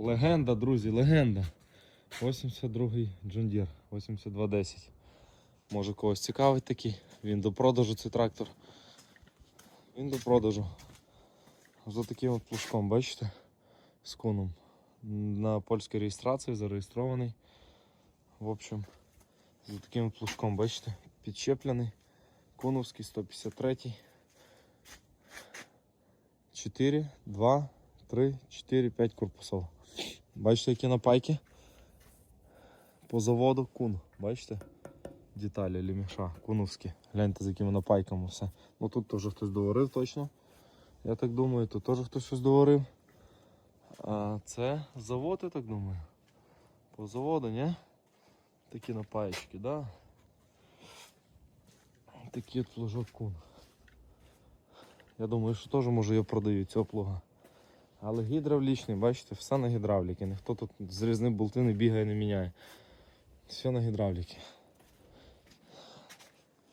Легенда, друзі, легенда. 82-й John Deere, 8210. Може когось цікавить такий. Він до продажу цей трактор. Він до продажу. За таким от плужком, бачите? З куном. На польській реєстрації зареєстрований. В общем, за таким плужком, бачите? Підчеплений. Куновський 153. 4, 2, 3, 4, 5 корпусов. Бачите, які напайки? По заводу кун. Бачите? Деталі ліміша, куновські. Гляньте, з якими напайками все. Ну тут теж хтось доварив точно. Я так думаю, тут теж хтось щось доварив. А це завод, я так думаю. По заводу, ні? Такі напаєчки, да? Такий от плужок кун. Я думаю, що теж може його продають цього плуга. Але гідравлічний, бачите, все на гідравліки. Ніхто тут з різних болти бігає, не міняє. Все на гідравліки.